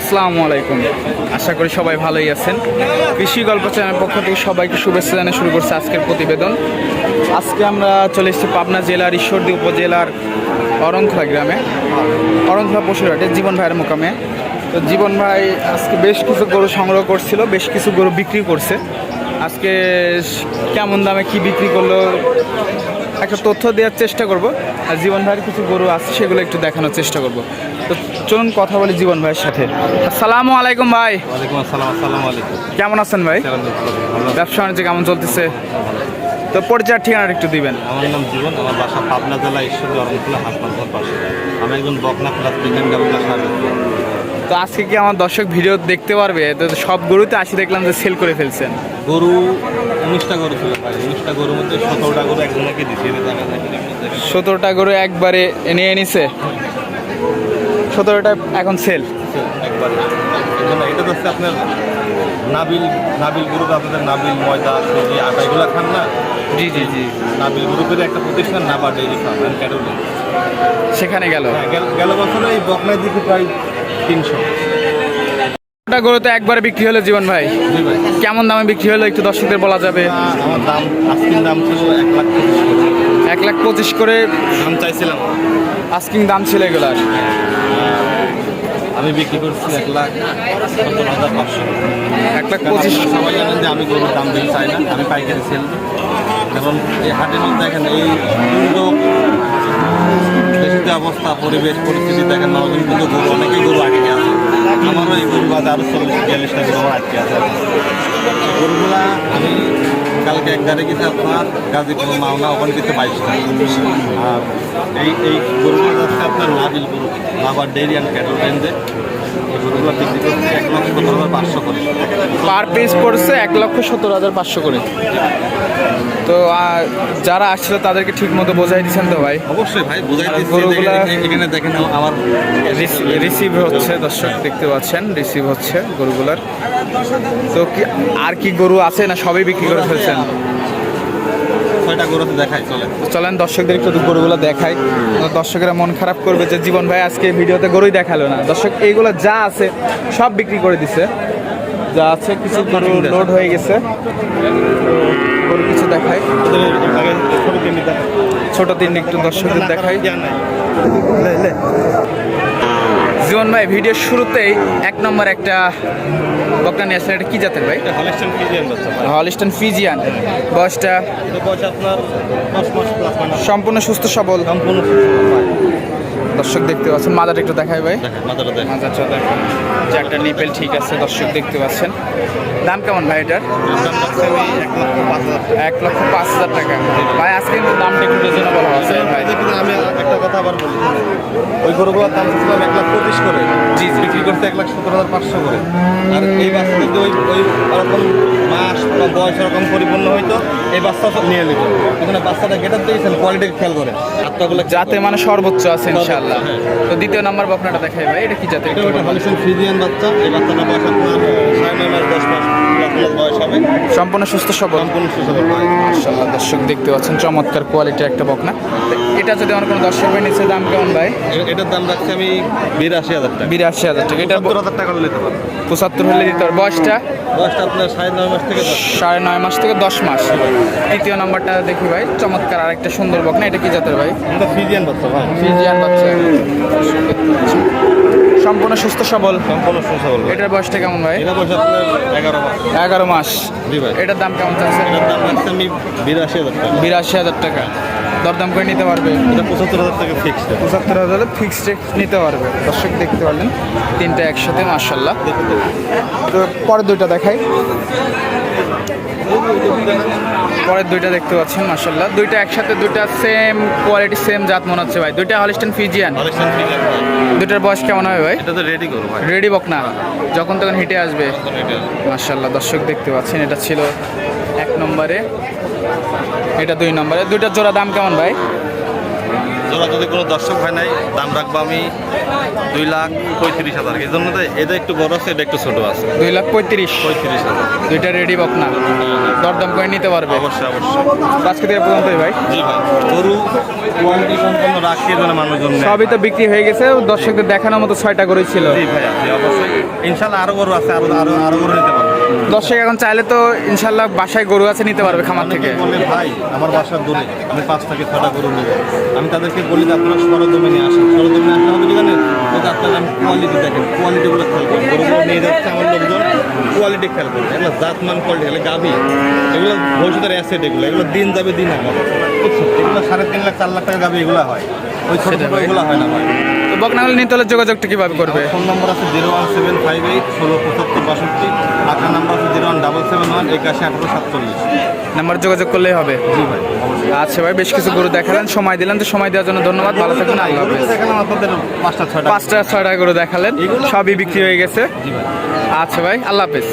আসসালামু আলাইকুম। আশা করি সবাই ভালোই আছেন। কৃষি গল্প চ্যানেলের পক্ষ থেকে সবাইকে শুভেচ্ছা জানিয়ে শুরু করছে আজকের প্রতিবেদন। আজকে আমরা চলে এসেছি পাবনা জেলার ঈশ্বরদী উপজেলার অরংখলা গ্রামে। অরংখলা পশুরহাটে জীবন ভাইয়ের মোকামে। তো জীবন ভাই আজকে বেশ কিছু গরু সংগ্রহ করছিল, বেশ কিছু গরু বিক্রি করছে। আজকে কেমন দামে কি বিক্রি করল, একটা তথ্য দেওয়ার চেষ্টা করব। আর জীবন ভাইয়ের কিছু গরু আছে, সেগুলো একটু দেখানোর চেষ্টা করব। তো চলুন কথা বলি জীবন ভাইয়ের সাথে। আসসালামু আলাইকুম ভাই। ওয়ালাইকুম আসসালাম আসসালামু আলাইকুম। কেমন আছেন ভাই? ব্যবসা বাণিজ্য কেমন চলতেছে? তো পরিচয় ঠিকানাটা একটু দিবেন। আমার নাম জীবন আমার বাসা পাবনা জেলা ঈশ্বরী অরণকুলা হাসপাতাল পাশে। আমি একজন বকনা প্রেগনেন্ট গারুলা তো আজকে কি আমার দর্শক ভিডিও দেখতে পারবে? তো সব গরুতে আসি দেখলাম যে সেল করে ফেলছেন। গরু উনিশটা গরু ছিল ভাই। উনিশটা গরুর মধ্যে সতেরোটা গরু একজনকে দিচ্ছি। সতেরোটা গরু একবারে নিয়ে নিছে? সতেরোটা এখন সেল একবারে এটা তো হচ্ছে আপনার নাবিল নাবিল গ্রুপ আপনাদের নাবিল ময়দা সুজি আটা এগুলো খান না? জি জি জি। নাবিল গ্রুপের একটা প্রতিষ্ঠান Naba dairy farm and cattle সেখানে গেল। গেল বছরে এই বকনার দিকে প্রায় তিনশো। ওটা গরু তো একবারে বিক্রি হলো জীবন ভাই। ভাই। কেমন দামে বিক্রি হলো একটু দর্শকদের বলা যাবে? আমার দাম আজকের দাম ছিল এক লাখ পঁচিশ করে। এক লাখ পঁচিশ করে দাম চাইছিলাম। আস্কিং দাম ছিল এগুলার। আমি বিক্রি করছি এক লাখ সত্তর হাজার পাঁচশো। এক লাখ পঁচিশ। সবাই জানেন যে আমি গরুর দাম বেশি চাই না আমি পাইকারি সেল কারণ এই হাটের মধ্যে দেখেন এই দুর্যোগ দেশের অবস্থা পরিবেশ পরিস্থিতি দেখেন নজন কিন্তু গরু অনেকেই গরু আটকে আছে। আমারও এই গরু বাদে আরও চল্লিশ বিয়াল্লিশটা গরু আটকে আছে। গরুগুলা আমি কালকে এক গাড়ি গেছে আপনার গাজীপুর মাওনা, ওখানে গেছে বাইশটা আর এই এই গরুগুলো আপনার নাবিল গরু, লাভার ডেয়ারি অ্যান্ড ক্যাটল বিক্রি করছে এক লক্ষ সতেরো হাজার পাঁচশো করে। পার পিস পড়ছে এক লক্ষ সত্তর হাজার পাঁচশো করে। তো যারা আসছিল তাদেরকে ঠিক মতো বোঝাই দিচ্ছেন তো ভাই? অবশ্যই ভাই বুঝাই গরুগুলা- এখানে দেখেন আমার রিসিভ হচ্ছে দর্শক দেখতে পাচ্ছেন রিসিভ হচ্ছে গরুগুলার। তো কি আর কি গরু আছে না সবই বিক্রি করে ফেলছেন? ছয়টা গরুতে দেখাই চলে চলেন দর্শকদের একটু গরুগুলো দেখাই। দর্শকেরা মন খারাপ করবে যে জীবন ভাই আজকে ভিডিওতে গরুই দেখাল না। দর্শক এইগুলো যা আছে সব বিক্রি করে দিছে। যা আছে কিছু গরু লোড হয়ে গেছে। গরু কিছু দেখাই। ছোট তিন একটু দর্শকদের দেখাই। জীবন ভাই ভিডিওর শুরুতেই এক নম্বর একটা বকনা নিয়ে আসলেন এটা কি জাতের ভাই? হলিস্টান ফিজিয়ান বাচ্চা হলিস্টন ফিজিয়ান। বয়সটা? বয়স আপনার সম্পূর্ণ সুস্থ সবল। সম্পূর্ণ দর্শক দেখতে পাচ্ছেন মাদার একটু দেখাই ভাই। দেখেন যে একটা নিপেল ঠিক আছে দর্শক দেখতে পাচ্ছেন। দাম কেমন ভাই এটার? এক লক্ষ পাঁচ হাজার টাকা। ভাই আজকে কিন্তু দামটা একটু রিজনেবল আছে ভাই। আমি একটা কথা আবার বলি। ওই গরুগুলোর দাম ছিলাম এক লাখ পঁচিশ করে। জি। বিক্রি করতে এক লাখ হাজার পাঁচশো করে। আর এই বাচ্চা যদি ওই ওই ওরকম মাস বা বয়স ওরকম পরিপূর্ণ হইতো এই বাচ্চা নিয়ে নিত। এখানে বাচ্চাটা গেটার দিয়েছেন কোয়ালিটি খেয়াল করে। আত্মাগুলো যাতে মানে সর্বোচ্চ আছে ইনশাআল্লাহ। তো দ্বিতীয় নাম্বার বকনাটা দেখাই ভাই এটা কি জাতের এটা ওটা হলিস্টান ফ্রিজিয়ান বাচ্চা এই বাচ্চাটা বয়স আপনার সাড়ে নয় মাস দশ মাস বয়স হবে। সম্পূর্ণ সুস্থ সবল? সম্পূর্ণ সুস্থ মাশাআল্লাহ দর্শক দেখতে পাচ্ছেন চমৎকার কোয়ালিটির একটা বকনা। এটা যদি আমার কোনো দর্শক ভাই নিচে দাম কেমন ভাই? এটার দাম রাখছি আমি বিরাশি হাজার টাকা। বিরাশি হাজার টাকা। এটা সত্তর হাজার টাকা নিতে পারব। পঁচাত্তর হলে দিতে পারব। বয়সটা? বয়সটা আপনার সাড়ে নয় মাস থেকে সাড়ে নয় মাস থেকে দশ মাস। তৃতীয় নাম্বারটা দেখি ভাই চমৎকার আরেকটা সুন্দর বকনা। এটা কি জাতের ভাই? এটা ফিজিয়ান বাচ্চা ভাই। ফিজিয়ান বাচ্চা। সম্পূর্ণ সুস্থ সবল। সম্পূর্ণ সুস্থ বলব এটার বয়সটা কেমন ভাই? এটা বয়স আপনার এগারো মাস। এগারো মাস। জি ভাই। এটার দাম কেমন চাচ্ছে এটার দাম রাখছি আমি বিরাশি হাজার টাকা। বিরাশি হাজার টাকা। দরদাম করে নিতে পারবে? এটা পঁচাত্তর হাজার টাকা ফিক্সড পঁচাত্তর হাজারে ফিক্সড নিতে পারবে। দর্শক দেখতে পারলেন তিনটা একসাথে মার্শাল্লাহ তো পরের দুইটা দেখাই। পরের দুইটা দেখতে পাচ্ছি মাসাল্লাহ দুইটা একসাথে দুইটা সেম কোয়ালিটি সেম জাত মনে হচ্ছে ভাই। দুইটা হলিস্টান ফিজিয়ান হলিস্টান ফিজিয়ান দুইটার বয়স কেমন হবে ভাই? এটা তো রেডি করো ভাই। রেডি বক না। যখন তখন হিটে আসবে। মাসাল্লাহ দর্শক দেখতে পাচ্ছেন এটা ছিল এক নম্বরে। এটা দুই নম্বরে। দুইটা জোড়া দাম কেমন ভাই? জোড়া যদি কোনো দর্শক হয় নাই দাম রাখব আমি দুই লাখ পঁয়ত্রিশ হাজার। এই জন্য এটা একটু বড় আছে এটা একটু ছোট আছে। দুই লাখ পঁয়ত্রিশ। পঁয়ত্রিশ হাজার। দুইটা রেডি বকনা দরদাম করে নিতে পারবে? অবশ্যই অবশ্যই। আজকে থেকে পর্যন্তই ভাই। জি ভাই গরু কোয়ালিটি সম্পন্ন রাখি যেন মানুষজন। সবই তো বিক্রি হয়ে গেছে দর্শকদের দেখানোর মতো ছয়টা করে ছিল। জি ভাই অবশ্যই। ইনশাল্লাহ আরও গরু আছে আরও আরও আরও গরু নিতে পারব। দর্শক এখন চাইলে তো ইনশাল্লাহ বাসায় গরু আছে নিতে পারবে খামার থেকে। বলে ভাই আমার বাসার দূরে আমি পাঁচ থেকে ছটা গরু নেব। আমি তাদেরকে বলি যে আপনারা সরদমে নিয়ে আসেন। সরদমে আসলে হবে কি জানেন ওটা আপনারা আমি কোয়ালিটি দেখেন। কোয়ালিটিগুলো খেয়াল করেন। গরুগুলো নিয়ে যাচ্ছে আমার লোকজন কোয়ালিটি খেয়াল করেন। এগুলো জাতমান কোয়ালিটি এগুলো গাভি। এগুলো ভবিষ্যতের অ্যাসেট এগুলো। এগুলো দিন যাবে দিন হবে এগুলো সাড়ে তিন লাখ চার লাখ টাকা গাভি এগুলো হয়। ওই ছোটো। এগুলো হয় না ভাই। বকনা হলে নিতে হলে যোগাযোগটা কীভাবে করবে? ফোন নম্বর আছে zero one seven five eight ষোলো পঁচাত্তর বাষট্টি। আটার নাম্বার আছে zero one double seven one একাশি আঠারো সাতচল্লিশ। নাম্বার যোগাযোগ করলেই হবে? জি ভাই আচ্ছা ভাই বেশ কিছু গরু দেখালেন সময় দিলেন তো সময় দেওয়ার জন্য ধন্যবাদ ভালো থাকবেন আল্লাহ দেখালাম আপনাদের পাঁচটা ছয়টা। পাঁচটা ছয়টা গরু দেখালেন সবই বিক্রি হয়ে গেছে। আচ্ছা ভাই আল্লাহ হাফেজ।